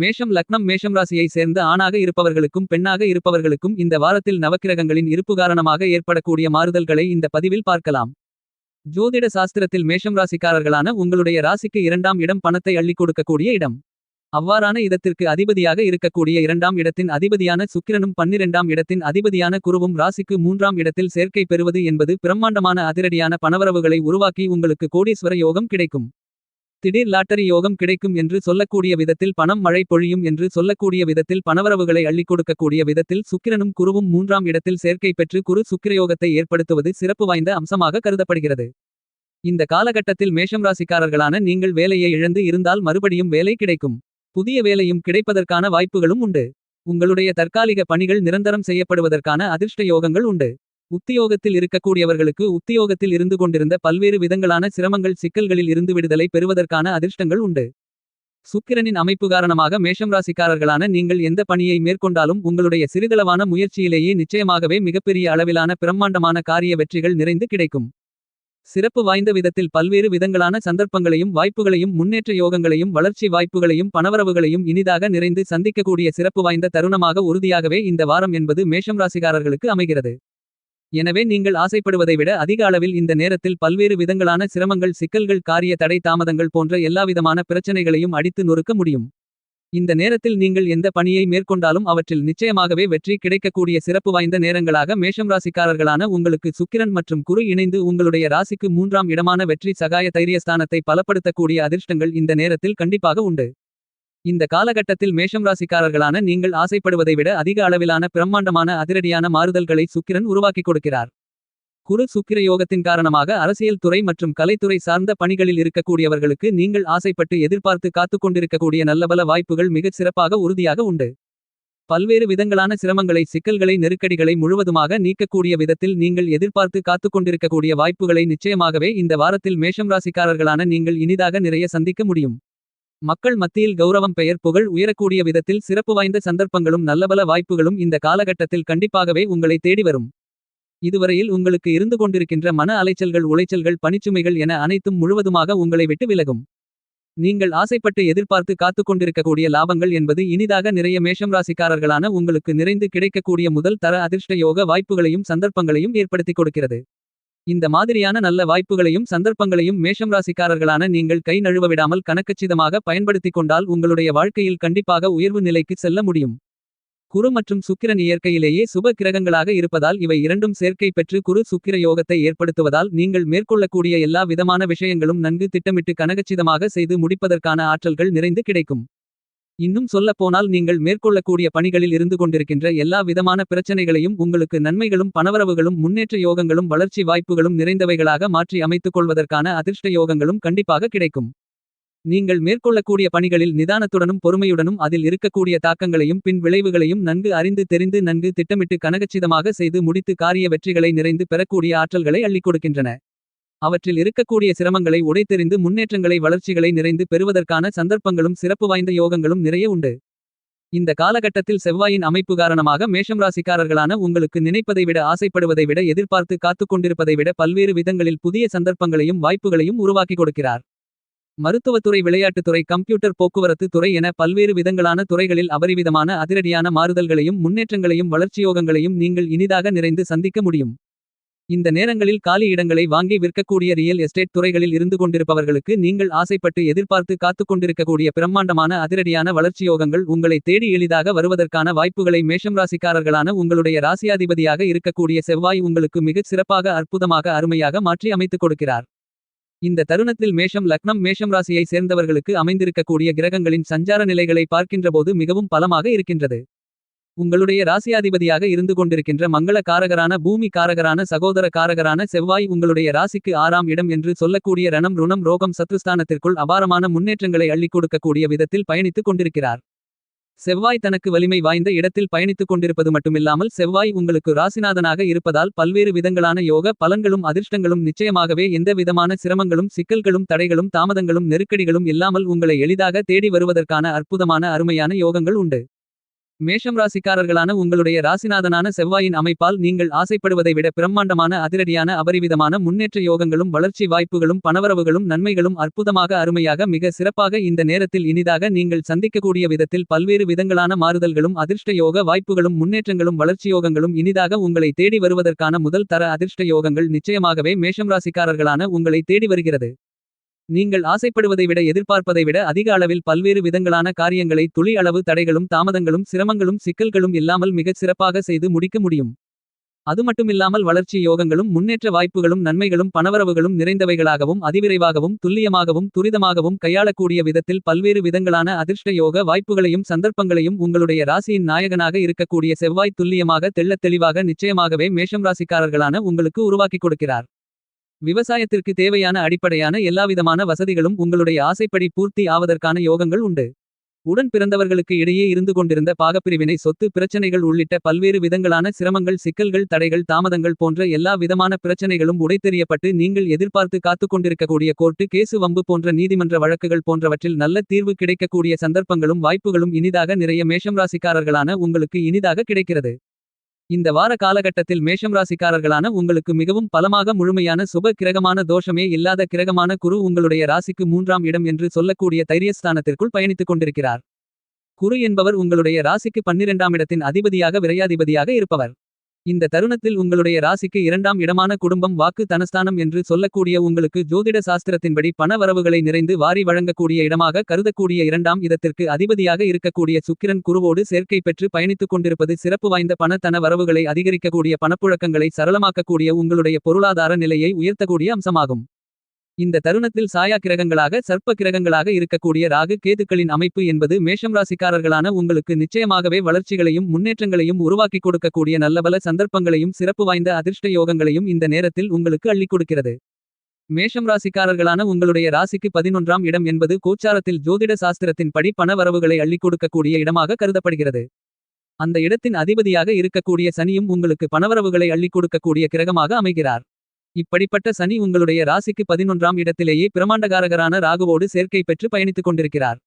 மேஷம் லக்னம் மேஷம் ராசியை சேர்ந்த ஆணாக இருப்பவர்களுக்கும் பெண்ணாக இருப்பவர்களுக்கும் இந்த வாரத்தில் நவக்கிரகங்களின் இருப்பு காரணமாக ஏற்படக்கூடிய மாறுதல்களை இந்த பதிவில் பார்க்கலாம். ஜோதிட சாஸ்திரத்தில் மேஷம் ராசிக்காரர்களான உங்களுடைய ராசிக்கு இரண்டாம் இடம் பணத்தை அள்ளிக் கொடுக்கக்கூடிய இடம். அவ்வாறான இடத்திற்கு அதிபதியாக இருக்கக்கூடிய இரண்டாம் இடத்தின் அதிபதியான சுக்கிரனும் பன்னிரெண்டாம் இடத்தின் அதிபதியான குருவும் ராசிக்கு மூன்றாம் இடத்தில் சேர்க்கை பெறுவது என்பது பிரம்மாண்டமான அதிரடியான பணவரவுகளை உருவாக்கி உங்களுக்கு கோடீஸ்வர யோகம் கிடைக்கும். திடீர் லாட்டரி யோகம் கிடைக்கும் என்று சொல்லக்கூடிய விதத்தில் பணம் மழை பொழியும் என்று சொல்லக்கூடிய விதத்தில் பணவரவுகளை அள்ளிக் கொடுக்கக்கூடிய விதத்தில் சுக்கிரனும் குருவும் மூன்றாம் இடத்தில் சேர்க்கை பெற்று குரு சுக்கிரயோகத்தை ஏற்படுத்துவது சிறப்பு வாய்ந்த அம்சமாக கருதப்படுகிறது. இந்த காலகட்டத்தில் மேஷம் ராசிக்காரர்களான நீங்கள் வேலையை இழந்து இருந்தால் மறுபடியும் வேலை கிடைக்கும். புதிய வேலையும் கிடைப்பதற்கான வாய்ப்புகளும் உண்டு. உங்களுடைய தற்காலிக பணிகள் நிரந்தரம் செய்யப்படுவதற்கான அதிர்ஷ்ட யோகங்கள் உண்டு. உத்தியோகத்தில் இருக்கக்கூடியவர்களுக்கு உத்தியோகத்தில் இருந்து கொண்டிருந்த பல்வேறு விதங்களான சிரமங்கள் சிக்கல்களில் இருந்து விடுதலை பெறுவதற்கான அதிர்ஷ்டங்கள் உண்டு. சுக்கிரனின் அமைப்பு காரணமாக மேஷம் ராசிக்காரர்களான நீங்கள் எந்த பணியை மேற்கொண்டாலும் உங்களுடைய சிறிதளவான முயற்சியிலேயே நிச்சயமாகவே மிகப்பெரிய அளவிலான பிரம்மாண்டமான காரிய வெற்றிகள் நிறைந்து கிடைக்கும். சிறப்பு வாய்ந்த விதத்தில் பல்வேறு விதங்களான சந்தர்ப்பங்களையும் வாய்ப்புகளையும் முன்னேற்ற யோகங்களையும் வளர்ச்சி வாய்ப்புகளையும் பணவரவுகளையும் இனிதாக நிறைந்து சந்திக்கக்கூடிய சிறப்பு வாய்ந்த தருணமாக உறுதியாகவே இந்த வாரம் என்பது மேஷம் ராசிக்காரர்களுக்கு அமைகிறது. எனவே நீங்கள் ஆசைப்படுவதை விட அதிக அளவில் இந்த நேரத்தில் பல்வேறு விதங்களான சிரமங்கள் சிக்கல்கள் காரிய தடை தாமதங்கள் போன்ற எல்லாவிதமான பிரச்சனைகளையும் அடித்து நொறுக்க முடியும். இந்த நேரத்தில் நீங்கள் எந்த பணியை மேற்கொண்டாலும் அவற்றில் நிச்சயமாகவே வெற்றி கிடைக்கக்கூடிய சிறப்பு வாய்ந்த நேரங்களாக மேஷம் ராசிக்காரர்களான உங்களுக்கு சுக்கிரன் மற்றும் குரு இணைந்து உங்களுடைய ராசிக்கு மூன்றாம் இடமான வெற்றி சகாய தைரியஸ்தானத்தை பலப்படுத்தக்கூடிய அதிர்ஷ்டங்கள் இந்த நேரத்தில் கண்டிப்பாக உண்டு. இந்த காலகட்டத்தில் மேஷம் ராசிக்காரர்களான நீங்கள் ஆசைப்படுவதை விட அதிக அளவிலான பிரம்மாண்டமான அதிரடியான மாறுதல்களை சுக்கிரன் உருவாக்கிக் கொடுக்கிறார். குரு சுக்கிர யோகத்தின் காரணமாக அரசியல் துறை மற்றும் கலைத்துறை சார்ந்த பணிகளில் இருக்கக்கூடியவர்களுக்கு நீங்கள் ஆசைப்பட்டு எதிர்பார்த்து காத்துக் கொண்டிருக்கக்கூடிய நல்லபல வாய்ப்புகள் மிகச் சிறப்பாக உறுதியாக உண்டு. பல்வேறு விதங்களான சிரமங்களை சிக்கல்களை நெருக்கடிகளை முழுவதுமாக நீக்கக்கூடிய விதத்தில் நீங்கள் எதிர்பார்த்து காத்துக் கொண்டிருக்கக்கூடிய வாய்ப்புகளை நிச்சயமாகவே இந்த வாரத்தில் மேஷம் ராசிக்காரர்களான நீங்கள் இனிதாக நிறைய சந்திக்க முடியும். மக்கள் மத்தியில் கௌரவம் பெயர் புகழ் உயரக்கூடிய விதத்தில் சிறப்பு வாய்ந்த சந்தர்ப்பங்களும் நல்லபல வாய்ப்புகளும் இந்த காலகட்டத்தில் கண்டிப்பாகவே உங்களை தேடி வரும். இதுவரையில் உங்களுக்கு இருந்து கொண்டிருக்கின்ற மன அலைச்சல்கள் உளைச்சல்கள் பணிச்சுமைகள் என அனைத்தும் முழுவதுமாக உங்களை விட்டு விலகும். நீங்கள் ஆசைப்பட்டு எதிர்பார்த்து காத்துக் கொண்டிருக்கக்கூடிய லாபங்கள் என்பது இனிதாக நிறைய மேஷம் ராசிக்காரர்களான உங்களுக்கு நிறைந்து கிடைக்கக்கூடிய முதல் தர அதிர்ஷ்ட யோக வாய்ப்புகளையும் சந்தர்ப்பங்களையும் ஏற்படுத்திக் கொடுக்கிறது. இந்த மாதிரியான நல்ல வாய்ப்புகளையும் சந்தர்ப்பங்களையும் மேஷம் ராசிக்காரர்களான நீங்கள் கை நழுவ விடாமல் கணக்கச்சிதமாக பயன்படுத்திக் கொண்டால் உங்களுடைய வாழ்க்கையில் கண்டிப்பாக உயர்வு நிலைக்கு செல்ல முடியும். குரு மற்றும் சுக்கிரன் இயற்கையிலேயே சுப கிரகங்களாக இருப்பதால் இவை இரண்டும் சேர்க்கை பெற்று குரு சுக்கிர யோகத்தை ஏற்படுத்துவதால் நீங்கள் மேற்கொள்ளக்கூடிய எல்லா விதமான விஷயங்களும் நன்கு திட்டமிட்டு கனகச்சிதமாக செய்து முடிப்பதற்கான ஆற்றல்கள் நிறைந்து கிடைக்கும். இன்னும் சொல்லப்போனால் நீங்கள் மேற்கொள்ளக்கூடிய பணிகளில் இருந்து கொண்டிருக்கின்ற எல்லா விதமான பிரச்சனைகளையும் உங்களுக்கு நன்மைகளும் பணவரவுகளும் முன்னேற்ற யோகங்களும் வளர்ச்சி வாய்ப்புகளும் நிறைந்தவைகளாக மாற்றி அமைத்துக் கொள்வதற்கான அதிர்ஷ்ட யோகங்களும் கண்டிப்பாக கிடைக்கும். நீங்கள் மேற்கொள்ளக்கூடிய பணிகளில் நிதானத்துடனும் பொறுமையுடனும் அதில் இருக்கக்கூடிய தாக்கங்களையும் பின் விளைவுகளையும் நன்கு அறிந்து தெரிந்து நன்கு திட்டமிட்டு கனகச்சிதமாக செய்து முடித்து காரிய வெற்றிகளை நிறைந்து பெறக்கூடிய ஆற்றல்களை அள்ளிக் கொடுக்கின்றன. அவற்றில் இருக்கக்கூடிய சிரமங்களை உடைத்தெறிந்து முன்னேற்றங்களை வளர்ச்சிகளை நிறைந்து பெறுவதற்கான சந்தர்ப்பங்களும் சிறப்பு வாய்ந்த யோகங்களும் நிறைய உண்டு. இந்த காலகட்டத்தில் செவ்வாயின் அமைப்பு காரணமாக மேஷம் ராசிக்காரர்களான உங்களுக்கு நினைப்பதை விட ஆசைப்படுவதை விட எதிர்பார்த்து காத்துக் கொண்டிருப்பதை விட பல்வேறு விதங்களில் புதிய சந்தர்ப்பங்களையும் வாய்ப்புகளையும் உருவாக்கிக் கொடுக்கிறார். மருத்துவத்துறை விளையாட்டுத்துறை கம்ப்யூட்டர் போக்குவரத்து துறை என பல்வேறு விதங்களான துறைகளில் அபரிவிதமான அதிரடியான மாறுதல்களையும் முன்னேற்றங்களையும் வளர்ச்சியோகங்களையும் நீங்கள் இனிதாக நிறைந்து சந்திக்க முடியும். இந்த நேரங்களில் காலி இடங்களை வாங்கி விற்கக்கூடிய ரியல் எஸ்டேட் துறைகளில் இருந்து கொண்டிருப்பவர்களுக்கு நீங்கள் ஆசைப்பட்டு எதிர்பார்த்து காத்துக்கொண்டிருக்கக்கூடிய பிரம்மாண்டமான அதிரடியான வளர்ச்சியோகங்கள் உங்களை தேடி எளிதாக வருவதற்கான வாய்ப்புகளை மேஷம் ராசிக்காரர்களான உங்களுடைய ராசியாதிபதியாக இருக்கக்கூடிய செவ்வாய் உங்களுக்கு மிகச் சிறப்பாக அற்புதமாக அருமையாக மாற்றி அமைத்துக் கொடுக்கிறார். இந்த தருணத்தில் மேஷம் லக்னம் மேஷம் ராசியை சேர்ந்தவர்களுக்கு அமைந்திருக்கக்கூடிய கிரகங்களின் சஞ்சார நிலைகளை பார்க்கின்றபோது மிகவும் பலமாக இருக்கின்றது. உங்களுடைய ராசியாதிபதியாக இருந்து கொண்டிருக்கின்ற மங்கள காரகரான பூமி காரகரான சகோதர காரகரான செவ்வாய் உங்களுடைய ராசிக்கு ஆறாம் இடம் என்று சொல்லக்கூடிய ரணம் ருணம் ரோகம் சத்ருஸ்தானத்திற்குள் அபாரமான முன்னேற்றங்களை அள்ளிக் கொடுக்கக்கூடிய விதத்தில் பயணித்துக் கொண்டிருக்கிறார். செவ்வாய் தனக்கு வலிமை வாய்ந்த இடத்தில் பயணித்துக் கொண்டிருப்பது மட்டுமில்லாமல் செவ்வாய் உங்களுக்கு ராசிநாதனாக இருப்பதால் பல்வேறு விதங்களான யோக பலன்களும் அதிர்ஷ்டங்களும் நிச்சயமாகவே எந்த விதமான சிரமங்களும் சிக்கல்களும் தடைகளும் தாமதங்களும் நெருக்கடிகளும் இல்லாமல் உங்களை எளிதாக தேடி வருவதற்கான அற்புதமான அருமையான யோகங்கள் உண்டு. மேஷம் ராசிக்காரர்களான உங்களுடைய ராசிநாதனான செவ்வாயின் அமைப்பால் நீங்கள் ஆசைப்படுவதை விட பிரம்மாண்டமான அதிரடியான அபரிவிதமான முன்னேற்ற யோகங்களும் வளர்ச்சி வாய்ப்புகளும் பணவரவுகளும் நன்மைகளும் அற்புதமாக அருமையாக மிக சிறப்பாக இந்த நேரத்தில் இனிதாக நீங்கள் சந்திக்கக்கூடிய விதத்தில் பல்வேறு விதங்களான மாறுதல்களும் அதிர்ஷ்ட யோக வாய்ப்புகளும் முன்னேற்றங்களும் வளர்ச்சி யோகங்களும் இனிதாக உங்களை தேடி வருவதற்கான முதல் தர அதிர்ஷ்ட யோகங்கள் நிச்சயமாகவே மேஷம் ராசிக்காரர்களான உங்களை தேடி வருகிறது. நீங்கள் ஆசைப்படுவதை விட எதிர்பார்ப்பதை விட அதிக அளவில் பல்வேறு விதங்களான காரியங்களை துளி அளவு தடைகளும் தாமதங்களும் சிரமங்களும் சிக்கல்களும் இல்லாமல் மிகச் சிறப்பாக செய்து முடிக்க முடியும். அது மட்டுமில்லாமல் வளர்ச்சி யோகங்களும் முன்னேற்ற வாய்ப்புகளும் நன்மைகளும் பணவரவுகளும் நிறைந்தவைகளாகவும் அதிவிரைவாகவும் துல்லியமாகவும் துரிதமாகவும் கையாளக்கூடிய விதத்தில் பல்வேறு விதங்களான அதிர்ஷ்ட யோக வாய்ப்புகளையும் சந்தர்ப்பங்களையும் உங்களுடைய ராசியின் நாயகனாக இருக்கக்கூடிய செவ்வாய் துல்லியமாக தெள்ளத் தெளிவாக நிச்சயமாகவே மேஷம் ராசிக்காரர்களான உங்களுக்கு உருவாக்கிக் கொடுக்கிறார். விவசாயத்திற்கு தேவையான அடிப்படையான எல்லாவிதமான வசதிகளும் உங்களுடைய ஆசைப்படி பூர்த்தி ஆவதற்கான யோகங்கள் உண்டு. உடன் பிறந்தவர்களுக்கு இடையே இருந்து கொண்டிருந்த பாகப்பிரிவினை சொத்து பிரச்சனைகள் உள்ளிட்ட பல்வேறு விதங்களான சிரமங்கள் சிக்கல்கள் தடைகள் தாமதங்கள் போன்ற எல்லா விதமான பிரச்சனைகளும் உடைத்தெறியப்பட்டு நீங்கள் எதிர்பார்த்து காத்துக் கொண்டிருக்கக்கூடிய கோர்ட்டு கேசு வம்பு போன்ற நீதிமன்ற வழக்குகள் போன்றவற்றில் நல்ல தீர்வு கிடைக்கக்கூடிய சந்தர்ப்பங்களும் வாய்ப்புகளும் இனிதாக நிறைய மேஷம் ராசிக்காரர்களான உங்களுக்கு இனிதாக கிடைக்கிறது. இந்த வார காலகட்டத்தில் மேஷம் ராசிக்காரர்களான உங்களுக்கு மிகவும் பலமாக முழுமையான சுப கிரகமான தோஷமே இல்லாத கிரகமான குரு உங்களுடைய ராசிக்கு மூன்றாம் இடம் என்று சொல்லக்கூடிய தைரியஸ்தானத்திற்குள் பயணித்துக் கொண்டிருக்கிறார். குரு என்பவர் உங்களுடைய ராசிக்கு பன்னிரெண்டாம் இடத்தின் அதிபதியாக விரையாதிபதியாக இருப்பவர். இந்த தருணத்தில் உங்களுடைய ராசிக்கு இரண்டாம் இடமான குடும்பம் வாக்கு தனஸ்தானம் என்று சொல்லக்கூடிய உங்களுக்கு ஜோதிட சாஸ்திரத்தின்படி பண வரவுகளை நிறைந்து வாரி வழங்கக்கூடிய இடமாக கருதக்கூடிய இரண்டாம் இடத்திற்கு அதிபதியாக இருக்கக்கூடிய சுக்கிரன் குருவோடு சேர்க்கை பெற்று பயணித்துக் கொண்டிருப்பது சிறப்பு வாய்ந்த பண தன வரவுகளை அதிகரிக்கக்கூடிய பணப்புழக்கங்களை சரளமாக்கக்கூடிய உங்களுடைய பொருளாதார நிலையை உயர்த்தக்கூடிய அம்சமாகும். இந்த தருணத்தில் சாயா கிரகங்களாக சர்ப்ப கிரகங்களாக இருக்கக்கூடிய ராகு கேதுக்களின் அமைப்பு என்பது மேஷம் ராசிக்காரர்களான உங்களுக்கு நிச்சயமாகவே வளர்ச்சிகளையும் முன்னேற்றங்களையும் உருவாக்கிக் கொடுக்கக்கூடிய நல்லபல சந்தர்ப்பங்களையும் சிறப்பு வாய்ந்த அதிர்ஷ்ட யோகங்களையும் இந்த நேரத்தில் உங்களுக்கு அள்ளிக் கொடுக்கிறது. மேஷம் ராசிக்காரர்களான உங்களுடைய ராசிக்கு பதினொன்றாம் இடம் என்பது கோச்சாரத்தில் ஜோதிட சாஸ்திரத்தின் படி பண வரவுகளை அள்ளிக் கொடுக்கக்கூடிய இடமாக கருதப்படுகிறது. அந்த இடத்தின் அதிபதியாக இருக்கக்கூடிய சனியும் உங்களுக்கு பணவரவுகளை அள்ளிக் கொடுக்கக்கூடிய கிரகமாக அமைகிறார். இப்படிப்பட்ட சனி உங்களுடைய ராசிக்கு பதினொன்றாம் இடத்திலேயே பிரமாண்டகாரகரான ராகுவோடு சேர்க்கை பெற்று பயணித்துக் கொண்டிருக்கிறார்.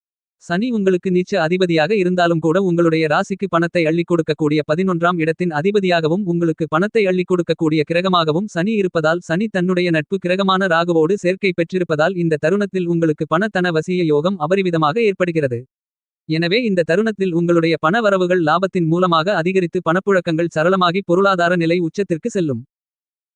சனி உங்களுக்கு நீச்ச அதிபதியாக இருந்தாலும் கூட உங்களுடைய ராசிக்கு பணத்தை அள்ளிக் கொடுக்கக்கூடிய பதினொன்றாம் இடத்தின் அதிபதியாகவும் உங்களுக்கு பணத்தை அள்ளிக் கொடுக்கக்கூடிய கிரகமாகவும் சனி இருப்பதால் சனி தன்னுடைய நட்பு கிரகமான ராகுவோடு சேர்க்கை பெற்றிருப்பதால் இந்த தருணத்தில் உங்களுக்கு பணத்தன வசிய யோகம் அபரிவிதமாக ஏற்படுகிறது. எனவே இந்த தருணத்தில் உங்களுடைய பண வரவுகள் லாபத்தின் மூலமாக அதிகரித்து பணப்புழக்கங்கள் சரளமாகி பொருளாதார நிலை உச்சத்திற்கு செல்லும்.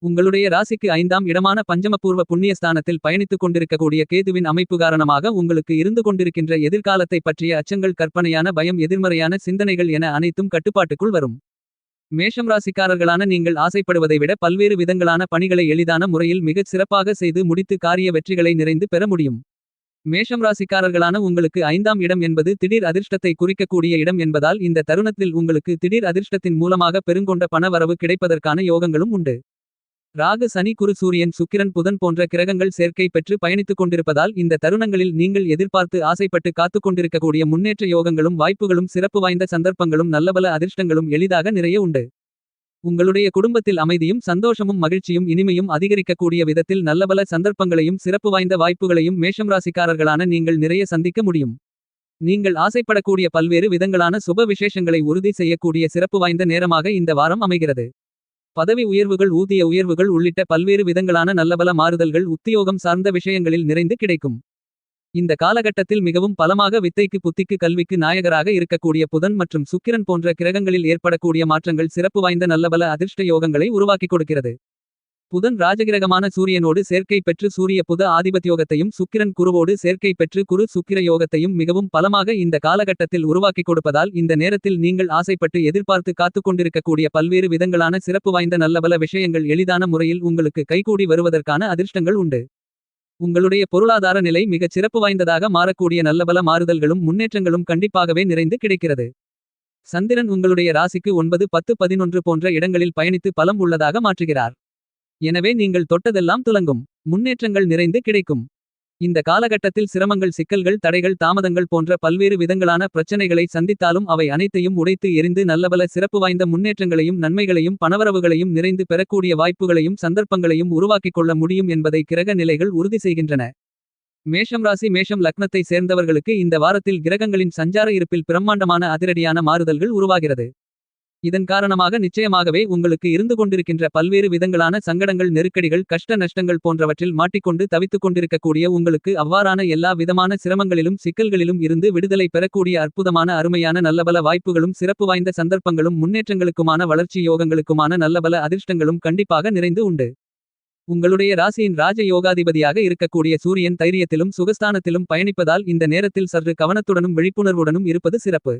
உங்களுடைய ராசிக்கு ஐந்தாம் இடமான பஞ்சமபூர்வ புண்ணியஸ்தானத்தில் பயணித்துக் கொண்டிருக்கக்கூடிய கேதுவின் அமைப்பு காரணமாக உங்களுக்கு இருந்து கொண்டிருக்கின்ற எதிர்காலத்தை பற்றிய அச்சங்கள் கற்பனையான பயம் எதிர்மறையான சிந்தனைகள் என அனைத்தும் கட்டுப்பாட்டுக்குள் வரும். மேஷம் ராசிக்காரர்களான நீங்கள் ஆசைப்படுவதை விட பல்வேறு விதங்களான பணிகளை எளிதான முறையில் மிகச் சிறப்பாக செய்து முடித்து காரிய வெற்றிகளை நிறைந்து பெற முடியும். மேஷம் ராசிக்காரர்களான உங்களுக்கு ஐந்தாம் இடம் என்பது திடீர் அதிர்ஷ்டத்தை குறிக்கக்கூடிய இடம் என்பதால் இந்த தருணத்தில் உங்களுக்கு திடீர் அதிர்ஷ்டத்தின் மூலமாக பெருங்கொண்ட பண வரவு கிடைப்பதற்கான யோகங்களும் உண்டு. ராகு சனி குரு சூரியன் சுக்கிரன் புதன் போன்ற கிரகங்கள் சேர்க்கை பெற்று பயணித்துக் கொண்டிருப்பதால் இந்த தருணங்களில் நீங்கள் எதிர்பார்த்து ஆசைப்பட்டு காத்துக் கொண்டிருக்கக்கூடிய முன்னேற்ற யோகங்களும் வாய்ப்புகளும் சிறப்பு வாய்ந்த சந்தர்ப்பங்களும் நல்லபல அதிர்ஷ்டங்களும் எளிதாக நிறைய உண்டு. உங்களுடைய குடும்பத்தில் அமைதியும் சந்தோஷமும் மகிழ்ச்சியும் இனிமையும் அதிகரிக்கக்கூடிய விதத்தில் நல்லபல சந்தர்ப்பங்களையும் சிறப்பு வாய்ந்த வாய்ப்புகளையும் மேஷம் ராசிக்காரர்களான நீங்கள் நிறைய சந்திக்க முடியும். நீங்கள் ஆசைப்படக்கூடிய பல்வேறு விதங்களான சுப விசேஷங்களை உறுதி செய்யக்கூடிய சிறப்பு வாய்ந்த நேரமாக இந்த வாரம் அமைகிறது. பதவி உயர்வுகள் ஊதிய உயர்வுகள் உள்ளிட்ட பல்வேறு விதங்களான நல்லபல மாறுதல்கள் உத்தியோகம் சார்ந்த விஷயங்களில் நிறைந்து கிடைக்கும். இந்த காலகட்டத்தில் மிகவும் பலமாக வித்தைக்கு புத்திக்கு கல்விக்கு நாயகராக இருக்கக்கூடிய புதன் மற்றும் சுக்கிரன் போன்ற கிரகங்களில் ஏற்படக்கூடிய மாற்றங்கள் சிறப்பு வாய்ந்த நல்லபல அதிர்ஷ்ட யோகங்களை உருவாக்கிக் கொடுக்கிறது. புதன் ராஜகிரகமான சூரியனோடு சேர்க்கை பெற்று சூரிய புத ஆதிபத்தியோகத்தையும் சுக்கிரன் குருவோடு சேர்க்கை பெற்று குரு சுக்கிர யோகத்தையும் மிகவும் பலமாக இந்த காலகட்டத்தில் உருவாக்கிக் கொடுப்பதால் இந்த நேரத்தில் நீங்கள் ஆசைப்பட்டு எதிர்பார்த்து காத்துக்கொண்டிருக்கக்கூடிய பல்வேறு விதங்களான சிறப்பு வாய்ந்த நல்லபல விஷயங்கள் எளிதான முறையில் உங்களுக்கு கைகூடி வருவதற்கான அதிர்ஷ்டங்கள் உண்டு. உங்களுடைய பொருளாதார நிலை மிகச் சிறப்பு வாய்ந்ததாக மாறக்கூடிய நல்லபல மாறுதல்களும் முன்னேற்றங்களும் கண்டிப்பாகவே நிறைந்து கிடைக்கிறது. சந்திரன் உங்களுடைய ராசிக்கு ஒன்பது பத்து பதினொன்று போன்ற இடங்களில் பயணித்து பலம் உள்ளதாக மாற்றுகிறார். எனவே நீங்கள் தொட்டதெல்லாம் துலங்கும் முன்னேற்றங்கள் நிறைந்து கிடைக்கும் இந்த காலகட்டத்தில் சிரமங்கள் சிக்கல்கள் தடைகள் தாமதங்கள் போன்ற பல்வேறு விதங்களான பிரச்சனைகளை சந்தித்தாலும் அவை அனைத்தையும் உடைத்து எரிந்து நல்லபல சிறப்பு வாய்ந்த முன்னேற்றங்களையும் நன்மைகளையும் பணவரவுகளையும் நிறைந்து பெறக்கூடிய வாய்ப்புகளையும் சந்தர்ப்பங்களையும் உருவாக்கிக் கொள்ள முடியும் என்பதை கிரக நிலைகள் உறுதி செய்கின்றன மேஷம் ராசி மேஷம் லக்னத்தை சேர்ந்தவர்களுக்கு இந்த வாரத்தில் கிரகங்களின் சஞ்சார இருப்பில் பிரம்மாண்டமான அதிரடியான மாறுதல்கள் உருவாகிறது. இதன் காரணமாக நிச்சயமாகவே உங்களுக்கு இருந்து கொண்டிருக்கின்ற பல்வேறு விதங்களான சங்கடங்கள் நெருக்கடிகள் கஷ்ட நஷ்டங்கள் போன்றவற்றில் மாட்டிக்கொண்டு தவித்துக் கொண்டிருக்கக்கூடிய உங்களுக்கு அவ்வாறான எல்லா விதமான சிரமங்களிலும் சிக்கல்களிலும் இருந்து விடுதலை பெறக்கூடிய அற்புதமான அருமையான நல்லபல வாய்ப்புகளும் சிறப்பு வாய்ந்த சந்தர்ப்பங்களும் முன்னேற்றங்களுக்குமான வளர்ச்சி யோகங்களுக்குமான நல்லபல அதிர்ஷ்டங்களும் கண்டிப்பாக நிறைந்து உண்டு. உங்களுடைய ராசியின் ராஜ யோகாதிபதியாக இருக்கக்கூடிய சூரியன் தைரியத்திலும் சுகஸ்தானத்திலும் பயணிப்பதால் இந்த நேரத்தில் சற்று கவனத்துடனும் விழிப்புணர்வுடனும் இருப்பது சிறப்பு.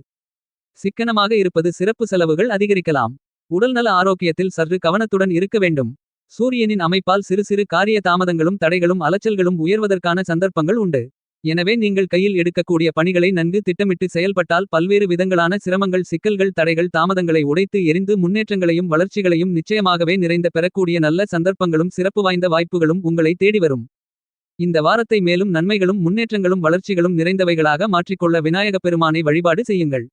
சிக்கனமாக இருப்பது சிறப்பு செலவுகள் அதிகரிக்கலாம். உடல்நல ஆரோக்கியத்தில் சற்று கவனத்துடன் இருக்க வேண்டும். சூரியனின் அமைப்பால் சிறு சிறு காரிய தாமதங்களும் தடைகளும் அலைச்சல்களும் உயர்வதற்கான சந்தர்ப்பங்கள் உண்டு. எனவே நீங்கள் கையில் எடுக்கக்கூடிய பணிகளை நன்கு திட்டமிட்டு செயல்பட்டால் பல்வேறு விதங்களான சிரமங்கள் சிக்கல்கள் தடைகள் தாமதங்களை உடைத்து எரிந்து முன்னேற்றங்களையும் வளர்ச்சிகளையும் நிச்சயமாகவே நிறைந்த பெறக்கூடிய நல்ல சந்தர்ப்பங்களும் சிறப்பு வாய்ந்த வாய்ப்புகளும் உங்களை தேடி வரும். இந்த வாரத்தை மேலும் நன்மைகளும் முன்னேற்றங்களும் வளர்ச்சிகளும் நிறைந்தவைகளாக மாற்றிக்கொள்ள விநாயகப் பெருமானை வழிபாடு செய்யுங்கள்.